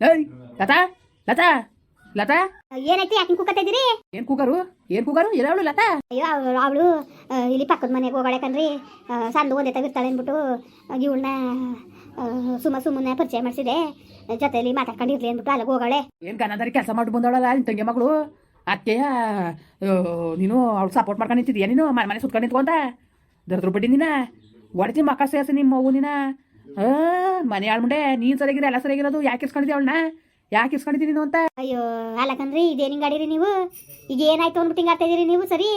ಏಯ್ ಲತಾ ಲತಾ ಲತಾ. ಏನೈತಿ ಯಾಕೆ ಕೂಕತ್ತಾ ಇದೀರಿ ಏನ್ ಕೂಗರು ಏನ್ ಕೂಗರು ಎಲ್ಲವಳು ಲತಾ. ಅಯ್ಯೋ ಅವಳು ಇಲ್ಲಿ ಪಕ್ಕದ ಮನೆಗೆ ಆ, ಸಂದು ಒಂದೇ ತಗಿರ್ತಾಳೆ ಅಂದ್ಬಿಟ್ಟು ಇವಳನ್ನ ಸುಮ್ಮ ಸುಮ್ಮನೆ ಪರಿಚಯ ಮಾಡಿಸಿದೆ. ಜೊತೆಲಿ ಮಾತಾಡ್ಕೊಂಡಿರ್ಲಿ ಅಂದ್ಬಿಟ್ಟು ಅಲ್ಲಿಗೆ ಹೋಗಳೆ. ಏನ್ ಗನದಾರಿ ಕೆಲಸ ಮಾಡಿ ಬಂದವಳಲ್ಲ ನಿನ್ ತಂಗಿ ಮಗಳು? ಅತ್ತೆಯ ನೀನು ಅವಳು ಸಪೋರ್ಟ್ ಮಾಡ್ಕೊಂಡು ನಿಂತಿದ್ಯಾ ನೀನು? ಮನೆ ಮನೆ ಸುತ್ಕೊಂಡು ನಿಂತ್ಕೊಂತ? ದರ್ದ್ರು ಬಡ್ಡಿ ನೀನ? ಒಡತಿ ಮಕ್ಕ ಸೇರಿಸಿ ನಿಮ್ಮ ಮಗು ನೀನ? ಮನೆ ಆಳ್ಮುಂಡೆ ನೀನ್ ಸರಿಯಾಗಿರ ಎಲ್ಲ ಸರಿಯಾಗಿರೋದು ಯಾಕೆ ಇಸ್ಕೊಂಡಿದ್ದೆ ಅವಳನ್ನ? ಯಾಕೆ ಇಸ್ಕೊಂಡಿದ್ದೀನಿ ನೀನು ಅಂತ? ಅಯ್ಯೋ ಅಲ್ಲಕಂದ್ರಿ ಇದೇನಿಂಗ್ ಗಾಡಿ ರೀ ಆಡಿರಿ ನೀವು? ಈಗ ಏನಾಯ್ತು ಅಂದ್ಬಿಟ್ಟು ಹಿಂಗೆ ಆಡ್ತಾ ಇದೀರಿ ನೀವು ಸರಿ?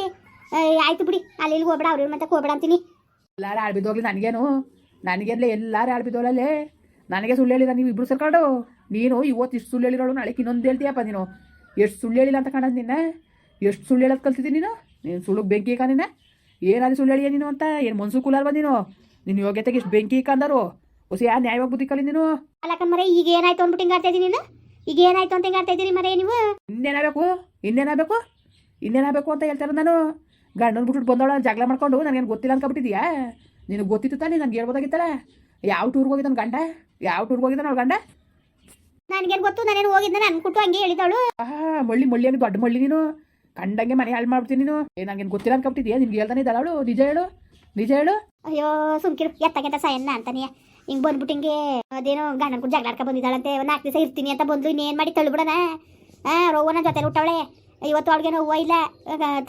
ಆಯ್ತು ಬಿಡಿ ಅಲ್ಲಿ ಇಲ್ಲಿ ಹೋಗ್ಬೇಡ ಅವ್ರ ಮತ್ತೆ ಹೋಗ್ಬೇಡ ಅಂತೀನಿ. ಎಲ್ಲಾರು ಆಳ್ಬಿದ್ದೋಗ್ಲಿ ನನಗೇನು? ನನಗೆಲ್ಲ ಎಲ್ಲಾರು ಆಳ್ಬಿದ್ದೋಳಲ್ಲೇ ನನಗೆ ಸುಳ್ಳು ಹೇಳಿಲ್ಲ ನೀವು ಇಬ್ರು ಸರ್ಕಾರ ನೀನು ಇವತ್ತು ಇಷ್ಟು ಸುಳ್ಳು ಹೇಳಿರೋಳು ನಾಳೆ ಇನ್ನೊಂದು ಹೇಳ್ತೀಯಪ್ಪ ನೀನು. ಎಷ್ಟು ಸುಳ್ಳು ಹೇಳಿಲ್ಲ ಅಂತ ಕಾಣೋದು ನಿನ್ನ? ಎಷ್ಟು ಸುಳ್ಳು ಹೇಳೋದು ಕಲ್ತಿದ್ದೀನಿ ನೀನು? ನೀನು ಸುಳ್ಳು ಬೆಂಕಿ ಕಾಣಿನ? ಏನಾದ್ರು ಸುಳ್ಳು ಹೇಳಿಯ ನೀನು ಅಂತ? ಏನು ಮನ್ಸು ಕೂಲಲ್ವ ನೀನು? ನಿನ್ನ ಯೋಗ್ಯತೆಗೆ ಇಷ್ಟು ಬೆಂಕಿ ಕಂದರು. ಹೊಸ ಯಾ ನ್ಯಾಯವಾಗಿ ಬುದ್ಧಿ ಕಲಿ ನೀನು? ಅಲ್ಲ ಕಣ್ಮರೆ ಈಗ ಏನಾಯ್ತು ಅಂದ್ಬಿಟ್ಟು ಹಿಂಗೆ ಆಡ್ತಾ ಇದೀನಿ ನೀನು? ಈಗ ಏನಾಯ್ತು ಅಂತ ಹಿಂಗೆ ಆಡ್ತಾ ಇದೀರಿ ಮರೇ ನೀವು? ಇನ್ನೇನಾಗಬೇಕು? ಇನ್ನೇನಾಗಬೇಕು? ಇನ್ನೇನಾಗಬೇಕು ಅಂತ ಹೇಳ್ತಾರೆ ನಾನು. ಗಂಡನ ಬಿಟ್ಬಿಟ್ಟು ಬಂದವಳ ಜಗಳ ಮಾಡ್ಕೊಂಡು ನನಗೇನು ಗೊತ್ತಿಲ್ಲ ಅನ್ಕೊಬಿಟ್ಟಿದ್ಯಾ ನಿನಗೆ ಗೊತ್ತಿತ್ತು ತಾನೇ ನನಗೆ ಹೇಳ್ಬೋದಾಗಿತ್ತಲ್ಲ? ಯಾವ ಟೂರ್ಗೆ ಹೋಗಿದ್ದಾನೆ ಗಂಡ? ಯಾವ ಟೂರ್ಗೆ ಹೋಗಿದ್ದಾನೆ ಅವಳು ಗಂಡ? ನನಗೇನು ಗೊತ್ತು ನಾನೇನು ಹೋಗಿದ್ದೆ ನಾನು ಅನ್ಕೊಟ್ಟು ಹಂಗೆ ಹೇಳಿದವಳು. ಹಾಂ ಮಳ್ಳಿ ಮಳ್ಳಿ ಹಂಗೆ ದೊಡ್ಡ ಮಳ್ಳಿ ನೀನು. ಕಂಡಂಗೆ ಮನೆ ಹಾಳು ಮಾಡ್ಬಿಡ್ತೀನಿ ನೀನು. ಏ ನಂಗೇನು ಗೊತ್ತಿಲ್ಲ ಅನ್ಕೊಬಿಟ್ಟಿದ್ಯಾ ನಿನ್ಗೆ ಹೇಳ್ತಾನೆ ಇದ್ದಾಳು ಅವಳು ನಿಜ ಹೇಳು. ನಿಜ ಹೇಳು. ಅಯ್ಯೋ ಸುಮ್ಕಿರು ಎತ್ತಗೆತ್ತ ಸಾಯನ್ನ ಅಂತಾನೆ. ಹಿಂಗ್ ಬಂದ್ಬಿಟ್ಟು ಹಿಂಗೆ ಅದೇನೋ ಗಂಡನ ಕೂಡ ಜಗಳಾಡ್ಕ ಬಂದಿದ್ದಾಳಂತೆ. ಒಂದ್ ನಾಲ್ಕು ದಿವಸ ಇರ್ತೀನಿ ಅಂತ ಬಂದ್ಲು. ಇನ್ನೇನು ಮಾಡಿ ತಳ್ಬಿಡೋಣ? ಆ ರೋವನ ಜೊತೆ ಹುಟ್ಟವಳೆ. ಇವತ್ತು ಅವಳಿಗೆ ನೋವು ಇಲ್ಲ.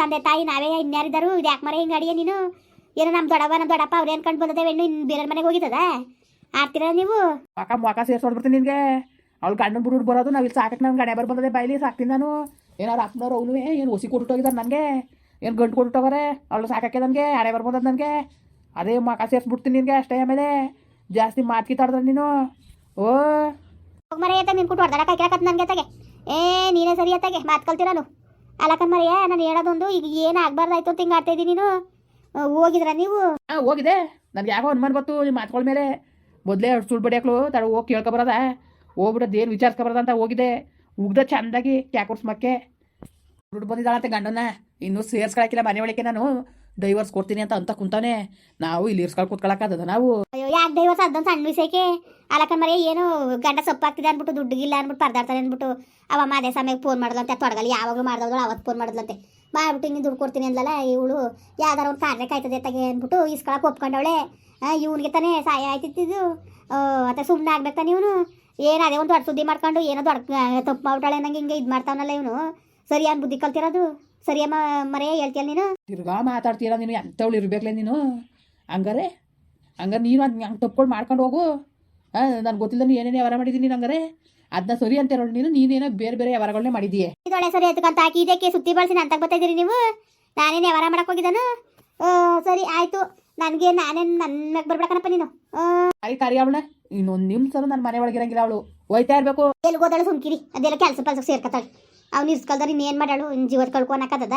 ತಂದೆ ತಾಯಿ ನಾವೇ ಇನ್ಯಾರಿದ್ದಾರು ಇದು ಯಾಕೆ ಮರ ಹಿಂಗೆ ಅಡಿಯ ನೀನು? ಏನೋ ನಮ್ಮ ದೊಡ್ಡವ ನಮ್ಮ ದೊಡ್ಡಪ್ಪ ಅವ್ರು ಅನ್ಕೊಂಡು ಬಂದದೆ ಹೆಣ್ಣು ಇನ್ನು ಬೇರೆ ಮನೆಗೆ ಹೋಗಿದ್ದದ ಆಡ್ತೀರ ನೀವು? ಮೊಕ ಮೊಕ ಸೇರ್ಸೋಡ್ಬಿಡ್ತೀನಿ ನಿನಗೆ? ಅವ್ಳು ಗಂಡನ ಬಿಟ್ಬಿಟ್ಟು ಬರೋದು ನಾವು ಇಲ್ಲಿ ಸಾಕಕ್ಕೆ ನನ್ನ ಗಣೆ ಬರ್ ಬಂದದೆ ಬಾಯ್ಲಿ ಸಾಕ್ತೀನಿ ನಾನು. ಏನಾರು ಅಪ್ಪನವ್ರು ಅವನು ಏನು ಹೊಸಿ ಕೊಟ್ಬಿಟ್ಟೋಗಿದ್ದಾರೆ ನನಗೆ? ಏನು ಗಂಟು ಕೊಟ್ಬಿಟ್ಟೋಗಾರೆ ಅವಳು ಸಾಕಕ್ಕೆ ನನಗೆ ಹಣೆ ಬರ್ಬೋದು ನನಗೆ. ಅದೇ ಮಕ ಸೇರಿಸ್ಬಿಡ್ತೀನಿ ನಿನಗೆ ಅಷ್ಟೇ ಆಮೇಲೆ. ಜಾಸ್ತಿ ಮಾತು ಕಿತ್ತಾಡಿದ್ರೆ ನೀನು. ಓ. ಹೋಗ್ ನೀನು ಕೊಟ್ಟು ನಿನ್ ಕುಟ್ಟು ಹೊಡೆದಾಡ ಕೈಕತ್ ನನಗೆ ತಗೆ ಏ ನೀನೇ ಸರಿ ಅತ್ತಾಗೆ ಮಾತು ಕಲ್ತಿರೋನು ಅಲ್ಲಕನ್ ಮರೆಯ ನಾನು ಹೇಳೋದೊಂದು ಈಗ ಏನು ಆಗ್ಬಾರ್ದಾಯ್ತು ಅಂತ ಹಿಂಗೆ ಆಡ್ತಾ ಇದ್ದೀನಿ ನೀನು? ಹೋಗಿದ್ರ ನೀವು? ಹಾಂ ಹೋಗಿದೆ. ನನಗೆ ಯಾಕೋ ಅನುಮಾನ ಬತ್ತು ನಿಮ್ಮ ಮಾತುಗಳ ಮೇಲೆ. ಮೊದಲೇ ಸುಳ್ಳು ಬಡಿಯಾಕ್ಳು ತಡ ಹೋಗಿ ಕೇಳ್ಕೊಬರದ ಹೋಗ್ಬಿಡೋದು ಏನು ವಿಚಾರಿಸ್ಕೊಬರದ ಅಂತ ಹೋಗಿದೆ. ಉಗ್ದ ಚಂದಾಗಿ ಕ್ಯಾಕುರ್ಸ್ಮಕ್ಕೆ ದುಡ್ಡು ಬಂದಿದ್ದಾಳಂತೆ ಗಂಡನ ಇನ್ನೂ ಸೇರ್ಸ್ಕೊಳಕಿಲ್ಲ ಮನೆ ಒಳಗೆ ನಾನು. ಡೈವರ್ಸ್ ಕೊಡ್ತೀನಿ ಅಂತ ಅಂತ ಕುಂತಾನೆ. ನಾವು ಇಲ್ಲಿ ಇರ್ಸ್ಕೊಳ್ ಕುತ್ಕೊಳಕಾದ ನಾವು. ಅಯ್ಯೋ, ಯಾಕೆ ದೈವಸ ಅದೊಂದು ಸಣ್ಣ ವಿಷಯಕ್ಕೆ ಅಲಕನ್ ಮರಿ ಏನು ಗಂಡ ಸೊಪ್ಪಾಗ್ತಿದೆ ಅಂದ್ಬಿಟ್ಟು ದುಡ್ಡಿಗಿಲ್ಲ ಅಂದ್ಬಿಟ್ಟು ಪರದಾಡ್ತಾನೆ ಅಂದ್ಬಿಟ್ಟು, ಅವ ಅದೇ ಸಮಯಕ್ಕೆ ಫೋನ್ ಮಾಡಿದ್ಲಂತೆ ತೊಡಗಲ್ಲ ಯಾವಾಗಲೂ ಮಾಡಿದವಳು ಅವತ್ತು ಫೋನ್ ಮಾಡಿದ್ಲಂತೆ ಮಾಡ್ಬಿಟ್ಟು ಹಿಂಗೆ ದುಡ್ಡು ಕೊಡ್ತೀನಿ ಅಂದಲ್ಲ ಇವಳು ಯಾವ್ದಾರ ಒಂದು ಕಾರ್ಯ ಕಾಯ್ತದೆ ತಗೆ ಅಂದ್ಬಿಟ್ಟು ಇಸ್ಕೊಳಕ್ಕೆ ಒಪ್ಕೊಂಡವಳೆ. ಇವನಿಗೆ ತಾನೇ ಸಹಾಯ ಆಯ್ತಿತ್ತಿದ್ದು ಮತ್ತೆ ಸುಮ್ಮನೆ ಆಗ್ಬೇಕು ತಾನೆ ಇವನು ಏನು ಅದೇ ಒಂದು ದೊಡ್ಡ ಸುದ್ದಿ ಮಾಡ್ಕೊಂಡು, ಏನೋ ದೊಡ್ಡ ತಪ್ಪು ಮಾಡ್ಬಿಟ್ಟಾಳೆ, ನಂಗೆ ಹಿಂಗೆ ಇದು ಮಾಡ್ತಾವನಲ್ಲ ಇವನು. ಸರಿಯಾದ ಬುದ್ಧಿ ಕಲ್ತಿರೋದು? ಸರಿಯಮ್ಮ ಮರೆಯ ಹೇಳ್ತೀಯಲ್ಲ ನೀನು? ತಿರ್ಗಾ ಮಾತಾಡ್ತೀರ ನೀನು ಎಂಥವಳು ಇರ್ಬೇಕಲೇ ನೀನು? ಹಂಗಾರೆ? ಹಂಗಾರೆ ನೀನು ಅದು ಹಂಗೆ ತಪ್ಕೊಂಡು ಮಾಡ್ಕೊಂಡು ಹೋಗು. ಹಾಂ ನನಗೆ ಗೊತ್ತಿಲ್ಲ ನೀನು ಏನೇನು ವ್ಯವಹಾರ ಮಾಡಿದ್ದೀನಿ ನೀನು ಹಂಗಾರೆ? ಅದನ್ನ ಸರಿ ಅಂತ ಹೇಳೋಳು ನೀನು ನೀನೇನೋ ಬೇರೆ ಬೇರೆ ವ್ಯವಹಾರಗಳನ್ನೇ ಮಾಡಿದೀಯ. ಇದೊಳೆ ಸರಿ ಎತ್ಕೊಂತ ಹಾಕಿ ಇದಕ್ಕೆ ಸುತ್ತಿ ಬಳಸಿ ಅಂತ ಬರ್ತಾ ಇದ್ದೀರಿ ನೀವು? ನಾನೇನು ವ್ಯವಹಾರ ಮಾಡಕ್ಕೆ ಹೋಗಿದ್ದಾನು? ಸರಿ ಆಯಿತು. ನನಗೆ ನಾನೇನು ನನ್ನ ಬರ್ಬೇಕನಪ್ಪ ನೀನು. ಅರಿ ಕರಿ ಅವಳ ಇನ್ನೊಂದು ನಿಮಿಷ ನನ್ನ ಮನೆ ಒಳಗಿರಂಗಿಲ್ಲ ಅವಳು. ಹೋಯ್ತಾ ಇರಬೇಕು. ಎಲ್ಲಿ ಹೋದಳು ಸುಮ್ಕಿರಿ. ಅದೆಲ್ಲ ಕೆಲಸ ಪಲ್ಸಕ್ಕೆ ಸೇರ್ಕತ್ತಾಳೆ. ಅವ್ನು ಇಸ್ಕಲ್ದಾರ ಏನು ಮಾಡಾಳು ಇನ್ನು ಜೀವದ ಕಳ್ಕೊನಕ್ಕದ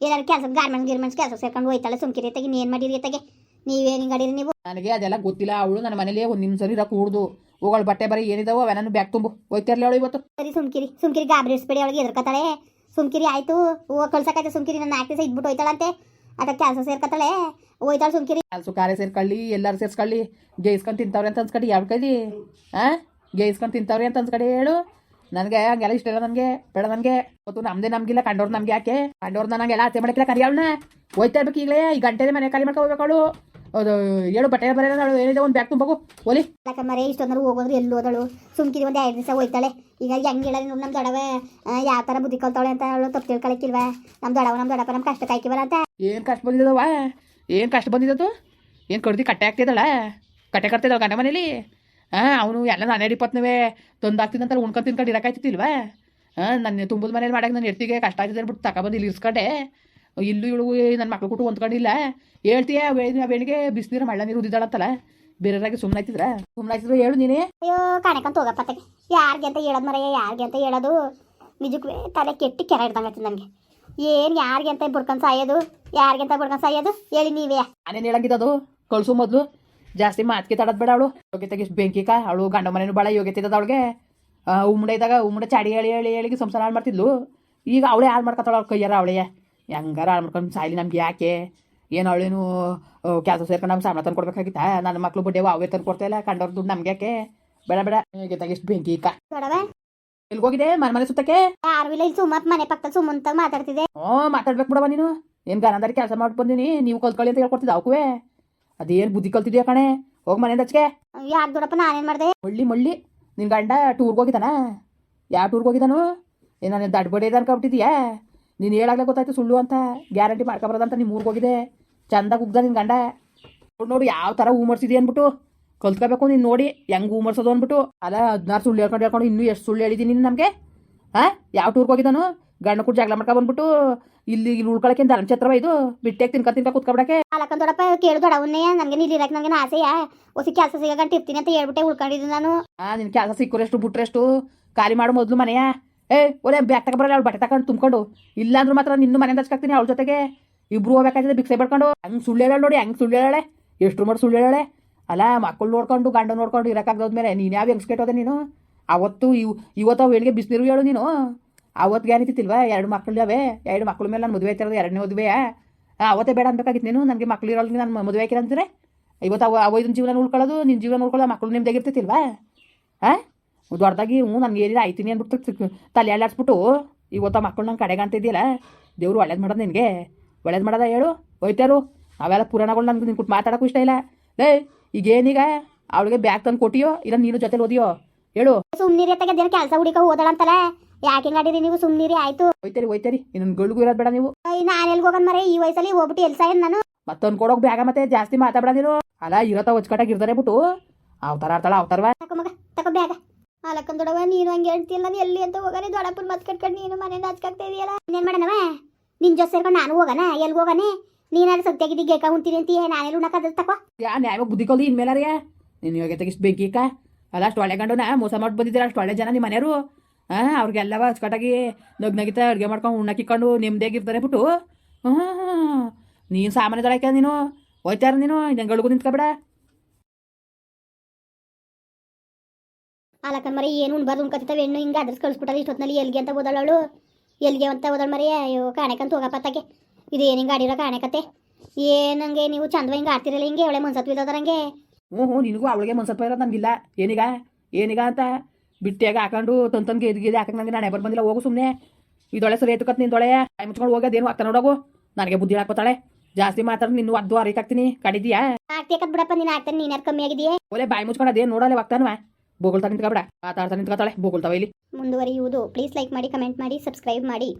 ಏನಾರು ಕೆಲಸ ಗಾರ್ಮೆಂಟ್ಸ್ ಗಿರ್ಮೆಂಟ್ಸ್ ಕೆಲಸ ಸೇರ್ಕೊಂಡು ಹೋಯ್ತಾಳೆ ಸುಮ್ಕಿರಿ ತೆಗಿ ಏನು ಮಾಡಿರಿ ತೆಗೆ. ನೀವೇನು ಹಿಂಗಾಡಿರಿ ನೀವು? ನನಗೆ ಅದೆಲ್ಲ ಗೊತ್ತಿಲ್ಲ ಅವಳು ನನ್ನ ಮನೇಲಿ ಒಂದು ನಿಮಿಷ ರೊಕ್ಕ ಕೂಡ್ದು. ಹೋಗಳು ಬಟ್ಟೆ ಬರೀ ಏನಿದಾವೋ ಅವೆಲ್ಲ ಬ್ಯಾಗ್ ತುಂಬು ಹೋಯ್ತಿರ್ಲಿ ಅವಳು ಇವತ್ತು. ಸರಿ ಸುಮ್ಕಿರಿ ಸುಮ್ಕಿರಿ ಗಾಬರಿ ಸ್ಪೇಡಿ ಅವಳಿಗೆ ಎದುರ್ಕತ್ತಾಳೆ ಸುಮ್ಕಿರಿ ಆಯ್ತು ಹೋಗಿ ಕಳ್ಸಕ್ಕೆ ಸುಮ್ಕಿರಿ ನನ್ನ ನಾಲ್ಕು ದಿವಸ ಇದ್ಬಿಟ್ಟು ಹೋಯ್ತಾಳಂತೆ. ಅದಕ್ಕೆ ಕೆಲಸ ಸೇರ್ಕತ್ತಾಳೆ. ಹೋಯ್ತಾಳು ಸುಮ್ಕಿರಿ. ಕೆಲಸ ಕಾರ್ಯ ಸೇರ್ಕೊಳ್ಳಿ ಎಲ್ಲರೂ ಸೇರ್ಸ್ಕೊಳ್ಳಿ. ಗೇಯಿಸ್ಕೊಂಡು ತಿಂತಾವ್ರೆ ಅಂತ ಅನ್ಸ್ಕಡಿ ಯಾವ ಕೈಲಿ? ಹಾಂ ಗೇಯಿಸ್ಕೊಂಡು ತಿಂತಾವ್ರೆ ಅಂತ ಅನ್ಸ್ಕಡಿ ಹೇಳು. ನನಗೆ ಹಂಗೆಲ್ಲ ಇಷ್ಟ ಇಲ್ಲ ನನಗೆ ಬೇಡ ನನಗೆ. ಗೊತ್ತು ನಮ್ದೇ ನಮ್ಗಿಲ್ಲ ಕಂಡೋರ್ ನಮ್ಗೆ ಯಾಕೆ? ಕಂಡೋರ್ನ ನಂಗೆಲ್ಲ ಅತ್ತೆ ಮಾಡಕ್ಕಿಲ್ಲ ಕರಿಯವಳನ್ನ ಹೋಯ್ತಾ ಇರ್ಬೇಕು ಈಗಲೇ ಈ ಗಂಟೆನೇ ಮನೆ ಖಾಲಿ ಮಾಡ್ಕೊ ಹೋಗ್ಬೇಕು ಅವಳು. ಅದು ಹೇಳು ಬಟ್ಟೆ ಬರೆಯೋದು ಅವಳು ಏನಿದೆ ಒಂದು ಬ್ಯಾಗ್ ತುಂಬಬೇಕು ಹೋಲಿ ಯಾಕಂದ್ರೆ ಇಷ್ಟೊಂದ್ರೆ ಹೋಗೋದ್ರೆ ಎಲ್ಲಿ ಹೋದಳು. ಸುಮ್ಕಿರಿ ಒಂದು ಎರಡು ದಿವಸ ಹೋಯ್ತಾಳೆ. ಈಗ ಹೆಂಗೆ ಹೇಳಿ ನಮ್ಮ ದೊಡವೆ ಯಾವ ಥರ ಬುದ್ಧಿ ಕಲ್ತಾಳೆ ಅಂತ ಅವಳು ತಪ್ಪು ತಿಳ್ಕೊಳಕ್ಕಿಲ್ವ? ನಮ್ಮ ದೊಡವ ನಮ್ಮ ದೊಡಪ್ಪ ನಮ್ಮ ಕಷ್ಟ ಕಾಯ್ಕಿವಲ್ಲ ಅಂತ ಏನು ಕಷ್ಟ ಬಂದಿದ್ದವ ಏನು ಕಷ್ಟ ಬಂದಿದ್ದದು ಏನು ಕಡ್ದು ಕಟ್ಟೆ ಆಗ್ತಿದ್ದಾಳ ಕಟ್ಟೆ ಕಟ್ತಿದ್ದಾಳೆ ಗಂಡ ಮನೇಲಿ? ಹಾಂ ಅವನು ಎಲ್ಲ ನಾನೇ ತಂದು ಹಾಕ್ತೀನಿ ಅಂತ ಉಣ್ಕೊಂಡು ತಿನ್ಕೊಂಡು ಇರೋಕಾಯ್ತಿತ್ತಿಲ್ವಾ ಹಾಂ ನನ್ನ ತುಂಬದ ಮನೇಲಿ ಮಾಡಕ್ಕೆ ನನ್ನ ಹೆಡ್ತಿಗೆ ಕಷ್ಟ ಆಗ್ತಿದೆ ಅಂದ್ಬಿಟ್ಟು ತಗೊಬಂದು ಇಲ್ಲಿ ಇರ್ಸ್ಕೊಂಡೆ. ಇಲ್ಲೂ ಇವಳು ನನ್ನ ಮಕ್ಳು ಕೊಟ್ಟು ಹೊಂದ್ಕೊಂಡಿಲ್ಲ. ಹೇಳ್ತೀಯ ಬೆಳಿಗ್ಗೆ ಬಿಸಿನೀರು ಮಳ್ಳ ನೀರು ಉದಿದಾಳತ್ತಲ್ಲ ಬೇರೆಯವ್ರಾಗಿ ಸುಮ್ಮನೆ ಆಯ್ತಿದ್ರ? ಸುಮ್ಮನೆ ಆಯ್ತಿದ್ರು ಹೇಳು ನೀನೇ. ಅಯ್ಯೋ ಕಾಣಕಂತ ಹೋಗಪ್ಪ ತಗೆ ಯಾರಿಗೆ ಅಂತ ಹೇಳೋದು ಮರೆಯ ಯಾರಿಗೆ ಅಂತ ಹೇಳೋದು? ನಿಜಕ್ಕೆ ತಲೆ ಕೆಟ್ಟಿ ಕೆರೆ ಹಿಡ್ದಂಗೆ ನನಗೆ. ಏನು ಯಾರಿಗೆ ಅಂತ ಬುಡ್ಕೊಂಡು ಸಾಯೋದು? ಯಾರಿಗೆ ಅಂತ ಬುಡ್ಕೊಂಡು ಸಾಯೋದು? ಹೇಳಿ ನೀವೇ. ನಾನೇನು ಹೇಳಂಗಿದ್ದದು? ಕಳ್ಸು ಮೊದಲು. ಜಾಸ್ತಿ ಮಾತಿಗೆ ತಡದ್ ಬೇಡ ಅವಳು. ಯೋಗ್ಯತೆಗೆ ಬೆಂಕಿ ಬೆಂಕಿಕ ಅವಳು ಗಂಡ ಮನೇನು ಭಾಳ ಯೋಗ್ಯತೆ ಇದ್ದದ ಅವಳಿಗೆ. ಉಮ್ಮಡೆ ಇದ್ದಾಗ ಉಮ್ಮಡೆ ಚಾಡಿ ಹೇಳಿ ಹೇಳಿ ಹೇಳಿ ಸಂಸಾರ ಹಾಳು ಮಾಡ್ತಿದ್ಲು. ಈಗ ಅವಳೇ ಹಾಳು ಮಾಡ್ಕೊತಾಳ ಅವ್ಳ ಕೈಯಾರ ಅವಳೇ. ಹೆಂಗಾರ ಹಾಳು ಮಾಡ್ಕೊಂಡು ಸಾಯ್ಲಿ ನಮ್ಗೆ ಯಾಕೆ? ಏನು ಅವಳೇನು ಕೆಲಸ ಸೇರ್ಕೊಂಡು ನಮ್ಗೆ ಸಾಮಾನು ತಂದು ಕೊಡ್ಬೇಕಾಗಿತ್ತ? ನನ್ನ ಮಕ್ಕಳು ಬಡ್ಡೆ ಅವೇ ತಂದು ಕೊಡ್ತಾ ಇಲ್ಲ. ಕಂಡವ್ರ ದುಡ್ಡು ನಮ್ಗೆ ಯಾಕೆ? ಬೇಡ ಬೇಡ. ಹೇಗೆ ತಗಿಷ್ಟು ಬೆಂಕಿ ಇಕ್ಕ ಹೋಗಿದೆ ಎಲ್ಗೋಗಿದೆ ಮನೆ ಮನೆ ಸುತ್ತಕ್ಕೆ? ಯಾರು ಇಲ್ಲ ಇಲ್ಲಿ ಸುಮ್ಮತ್ ಮನೆ ಪಕ್ಕ ಸುಮ್ಮಂತ ಮಾತಾಡ್ತಿದೆ ಹ್ಞೂ ಮಾತಾಡ್ಬೇಕು ಬಿಡವ ನೀನು. ಏನು ಗಾನಂದಾರಿ ಕೆಲಸ ಮಾಡಿ ಬಂದೀನಿ. ನೀವು ಕಲ್ತ್ಕೊಳ್ಳಿ ಅಂತ ಹೇಳ್ಕೊಡ್ತಿದ್ದೆ ಅವಕುವೆ. ಅದೇನು ಬುದ್ಧಿ ಕಲ್ತಿದ್ಯಾ ಕಣೆ? ಹೋಗಿ ಮನೆಯಿಂದ ಹಚ್ಕೆ ಯಾಕೆ ದೊಡಪ್ಪ ನಾನೇನ್ ಮಾಡಿದೆ? ಮಳ್ಳಿ ಮಳ್ಳಿ. ನಿನ್ನ ಗಂಡ ಟೂರ್ಗೆ ಹೋಗಿದ್ದಾನ? ಯಾವ ಟೂರ್ಗೆ ಹೋಗಿದ್ದಾನು? ಏನು ನಾನು ದಡ್ಬಡಿ ಇದೆ ಅನ್ಕೊಬಿಟ್ಟಿದ್ಯಾ ನೀನು ಹೇಳಾಗ್ಲೇ ಗೊತ್ತಾಯ್ತು ಸುಳ್ಳು ಅಂತ. ಗ್ಯಾರಂಟಿ ಮಾಡ್ಕೊಬಾರ್ದಂತ ನಿಮ್ಮ ಊರಿಗೆ ಹೋಗಿದೆ ಚಂದಾಗಿ ಉಗ್ದ ನಿನ್ನ ಗಂಡ. ನೋಡು ನೋಡು ಯಾವ ಥರ ಹೂ ಅನ್ಬಿಟ್ಟು. ಅಂದ್ಬಿಟ್ಟು ಕಲ್ತ್ಕೋಬೇಕು ನೀನು ನೋಡಿ ಹೆಂಗೆ ಹೂ ಮಾಡ್ಸೋದು ಅಂದ್ಬಿಟ್ಟು ಅಲ್ಲ ಹದಿನಾರು ಸುಳ್ಳು ಹೇಳ್ಕೊಂಡು ಹೇಳ್ಕೊಂಡು ಇನ್ನೂ ಎಷ್ಟು ಸುಳ್ಳು ಹೇಳಿದ್ದೀನಿ ನೀನು ನಮಗೆ? ಹಾಂ ಯಾವ ಟೂರ್ಗೆ ಹೋಗಿದ್ದಾನು? ಗಂಡ ಕೂಡ ಜಗಳ ಮಾಡ್ಕೊ ಬಂದ್ಬಿಟ್ಟು ಇಲ್ಲಿ ಇಲ್ಲಿ ಉಳ್ಕೊಳಕ್ಕೆ ಧರ್ಮ ಛತ್ರವ ಇದು. ಬಿಟ್ಟೆ ತಿನ್ಕ ತಿನ್ಕ ಕುತ್ಕೊಬಿಡಕ್ಕೆ. ಅಲ್ಲಕ್ಕ ದೊಡಪ್ಪ ಕೇಳು ಅವನ್ನೇ ನನಗೆ ಇಲ್ಲಿ ಇರಕ್ಕೆ ನನಗೆ ಆಸೆಯ? ಹೊಸ ಕೆಲಸ ಸಿಗಂಟ ಇರ್ತೀನಿ ಅಂತ ಹೇಳ್ಬಿಟ್ಟೆ ಉಳ್ಕೊಂಡಿದ್ದೀನಿ ನಾನು. ಆ ನಿನ್ ಕೆಲಸ ಸಿಕ್ಕರೆಷ್ಟು ಬಿಟ್ರೆಷ್ಟು ಖಾಲಿ ಮಾಡು ಮೊದಲು ಮನೆಯ. ಏ ಒಲೆ ಬ್ಯಾಗ್ ತಗೊಬರಲ್ಲ ಅವಳು ಬಟ್ಟೆ ತಗೊಂಡು ತುಂಬ್ಕೊಂಡು. ಇಲ್ಲಾಂದ್ರೂ ಮಾತ್ರ ನಿನ್ನ ಮನೆಯಿಂದ ಹಚ್ಕಾಕ್ತೀನಿ ಅವಳ ಜೊತೆಗೆ. ಇಬ್ರು ಹೋಗ್ಬೇಕಾಗಿದ್ರೆ ಬಿಕ್ಸೆ ಪಡ್ಕೊಂಡು. ಹಂಗ್ ಸುಳ್ಳು ಹೇಳೋಳು ನೋಡಿ ಹಂಗ್ ಸುಳ್ಳು ಹೇಳಾಳೆ ಎಷ್ಟು ಮಾಡಿ ಸುಳ್ಳು ಹೇಳಾಳೆ ಅಲ್ಲ ಮಕ್ಕಳು ನೋಡ್ಕೊಂಡು ಗಂಡ ನೋಡ್ಕೊಂಡು ಇರೋಕ್ಕಾಗ್ದೋದ್ಮೇಲೆ ನೀನು ಯಾವ ಹೆಂಗ್ಸ್ಕೆಟ್ಟೋದೆ ನೀನು? ಅವತ್ತು ಇವ್ ಇವತ್ತು ಅವು ಹೇಳಿಗೆ ಬಿಸಿನೀರು ಹೇಳು ನೀನು. ಅವತ್ತು ಇತ್ತಿಲ್ವಾ ಎರಡು ಅವೆ ಎರಡು ಮಕ್ಕಳ ಮೇಲೆ ನಾನು ಮದುವೆ ಆಯ್ತಿರೋದು ಎರಡನೇ ಮದುವೆ ಅವತ್ತೇ ಬೇಡ ಅನ್ಬೇಕಾಗಿತ್ತು ನೀನು? ನನಗೆ ಮಕ್ಳು ಇರೋಲ್ಲ ನಾನು ಮದುವೆ ಹಾಕಿರ ಅಂತಾರೆ ಇವತ್ತು ಅವ ಅವ ಇದನ್ನ ಜೀವನ ಉಳ್ಕೊಳ್ಳೋದು ನಿನ್ನ ಜೀವನ ಉಳ್ಕೊಳ್ಳೋ ಮಕ್ಕಳು ನಿಮ್ದಾಗಿರ್ತಿಲ್ವಾ ಹಾಂ ದೊಡ್ಡದಾಗಿ ಹ್ಞೂ, ನನಗೆ ಏನಿಲ್ಲ, ಆಯ್ತೀನಿ ಅಂದ್ಬಿಟ್ಟು ತಲೆ ಅಲ್ಲಾಡ್ಸ್ಬಿಟ್ಟು, ಇವತ್ತು ಆ ಮಕ್ಕಳು ನಂಗೆ ಕಡೆಗೆ ಅಂತಿದ್ಯಲ್ಲ ದೇವ್ರು ಒಳ್ಳೇದು ಮಾಡೋದು ನಿನಗೆ. ಒಳ್ಳೇದು ಮಾಡೋದ ಹೇಳು? ಹೋಯ್ತಾರು. ಅವೆಲ್ಲ ಪುರಾಣಗಳು ನನಗೆ ನಿನ್ ಕೊಟ್ಟು ಮಾತಾಡೋಕ್ಕೂ ಇಷ್ಟ ಇಲ್ಲ. ಲೇ, ಈಗೇನೀಗ ಅವಳಿಗೆ ಬ್ಯಾಗ್ ತಂದು ಕೊಟ್ಟಿಯೋ, ಇಲ್ಲ ನೀನು ಜೊತೆಲಿ ಓದಿಯೋ? ಹೇಳು. ಸುಮ್ಮನೆ ಕೆಲಸ ಹುಡುಕ ಹೋದಳಂತಲ್ಲ ಯಾಕೆ ಹಿಂಗಾಡಿರಿ ನೀವು? ಸುಮ್ನಿರಿ ಆಯ್ತು. ಹೋಯ್ತರಿ ಹೋಯ್ತರಿ. ಇನ್ನೊಂದು ಗಳ್ಗೂ ಇರೋದು ಬೇಡ ನೀವು. ನಾನು ಎಲ್ಲಿ ಹೋಗನ್ ಮರೆ ಈ ವಯಸ್ಸಲ್ಲಿ ಹೋಗ್ಬಿಟ್ಟು ಎಲ್ಸ ಏನ್ ನಾನು? ಮತ್ತೊಂದು ಕೊಡೋಕ್ ಬ್ಯಾಗ ಮತ್ತೆ ಜಾಸ್ತಿ ಮಾತಾಡ ನೀನು. ಅಲ್ಲ ಇರತ್ತ ಹೊಚ್ಕಟ್ಟಾಗಿ ಇರ್ತಾರೆ ಬಿಟ್ಟು. ಅವತಾರ ಆಡ್ತಾಳ ಅವತಾರವ? ತಕೋ ಮಗ ತಕೋ ಬ್ಯಾಗ. ದೊಡವ ನೀನು ಹಂಗೆ ಹೇಳ್ತಿಲ್ಲ ನಾನು ಎಲ್ಲಿ ಅಂತ ಹೋಗಾನೆ ದೊಡ್ಡಪ್ಪನ ಮತ್ ಕಟ್ಕೊಂಡು ನೀನು ಮನೆಯಿಂದ ಹಚ್ಕಾಗ್ತಾ ಇದೆಯಲ್ಲ. ಇನ್ನೇನ್ ಮಾಡಣವ? ನಿನ್ ಜೊತೆ ಸೇರ್ಕೊಂಡು ನಾನು ಹೋಗಣ ಎಲ್ಲಿ ಹೋಗನೆ? ನೀನಾರು ಸತ್ಯಾಗಿದ್ದಿ ಗೇಕ ಉಂತೀನಿ ಅಂತೀಯ? ನಾನೆಲ್ಲ ಉಣ್ಣಕ್ಕಾದ ತಕೋ. ಯಾ ನ್ಯಾಯ ಬುದ್ಧಿ ಕಲ್ದು ಇನ್ಮೇಲೆ ನೀನು ಯೋಗ್ಯ ತೆಗಿಸ್ ಬೆಂಕಿ ಅಲ್ಲ ಅಷ್ಟು ಒಳ್ಳೆ ಗಂಡು ನಾ ಮೋಸ ಮಾಡಿ ಬಂದಿದ್ದೀರ? ಅಷ್ಟು ಒಳ್ಳೆ ಜನ ನಿಮ್ಮ ಮನೆಯವರು. ಅವ್ರಿಗೆಲ್ಲವ ಅಚ್ಚುಕಟ್ಟಾಗಿ ನಗ್ ನಗಿತ ಅಡುಗೆ ಮಾಡ್ಕೊಂಡು ಉಣ್ಣಕ್ಕಿಕೊಂಡು ನೆಮ್ಮದಿಯಾಗಿರ್ತಾರೆ ಬಿಟ್ಟು. ಹಾಂ ನೀನು ಸಾಮಾನ್ಯ ದೊಳಕ ನೀನು ಹೋಯ್ತಾರ ನೀನು ನಂಗಳಿಗೂ ನಿಂತ್ಕೊಬೇಡ. ಅಲ್ಲ ಮರಿ ಏನು ಉಣ್ಬಾರ್ದು ಉಣ್ಕತ್ತಿತ್ತವ ಹೆಣ್ಣು ಹಿಂಗೆ ಅಡ್ರೆಸ್ ಕಳಿಸ್ಬಿಟ್ಟದ ಇಷ್ಟೊತ್ತಿನಲ್ಲಿ ಎಲ್ಲಿಗೆ ಅಂತ ಓದಳು ಎಲ್ಲಿಗೆ ಅಂತ ಓದಾಳ ಮರಿ ಅಯ್ಯೋ ಕಾಣೆಕಂತ ಹೋಗಪ್ಪತ್ತಾಗೆ ಇದು ಏನು ಹಿಂಗೆ ಆಡಿರೋ ಕಾಣೆಕತ್ತೆ ಏನಂಗೆ ನೀವು ಚಂದವ ಹಿಂಗೆ ಆಡ್ತಿರಲ್ಲ ಹಿಂಗೆ ಒಳ್ಳೆ ಮನ್ಸತ್ವ ಇದ್ದೋದ್ರಂಗೆ ಹ್ಞೂ ಹ್ಞೂ ನಿನಗೂ ಅವಳಿಗೆ ಮನ್ಸತ್ವ ಇರೋದು ನಮಗಿಲ್ಲ ಏನೀಗ? ಏನೀಗ ಅಂತ? ಬಿಟ್ಟಿಯಾಗ ಹಾಕೊಂಡು ತಂದು ತಂದು ಗೆದ್ದು ಗೆದ್ದು ನನಗೆ ನಾನು ಎಬ್ಬರು ಬಂದಿಲ್ಲ ಹೋಗು ಸುಮ್ಮನೆ ಇದೊಳೆ ಸರಿ ಎತ್ತುಕತ್ ನಿಂದೊಳೆ. ಕೈ ಮುಚ್ಕೊಂಡು ಏನು ಆಗ್ತಾ ನೋಡೋಗು. ನನಗೆ ಬುದ್ಧಿ ಹಾಕೋತಾಳೆ ಜಾಸ್ತಿ ಮಾತಾಡ್ ನಿನ್ನ ಅದ್ದು ಅರಿಕಾಕ್ತೀನಿ ಕಡಿದೀಯಾ? ಆಗ್ತಿಯಕತ್ ಬಿಡಪ್ಪ ನೀನು ಆಗ್ತಾನೆ ನೀನು ಯಾರು ಕಮ್ಮಿ ಆಗಿದೆಯೇ ಒಲೆ ಬಾಯಿ ಮುಚ್ಕೊಂಡು ಅದೇನು ನೋಡಲ್ಲ ಹೋಗ್ತಾನವ ಬೋಗಳ್ತಾ ನಿಂತ್ಕೊಬೇಡ ಮಾತಾಡ್ತಾ ನಿಂತ್ಕೊತಾಳೆ ಬೋಗಳ್ತಾವ ಇಲ್ಲಿ. ಮುಂದುವರಿಯುವುದು. ಪ್ಲೀಸ್ ಲೈಕ್ ಮಾಡಿ ಕಮೆಂಟ್ ಮಾಡಿ ಸಬ್ಸ್ಕ್ರೈಬ್ ಮಾಡಿ.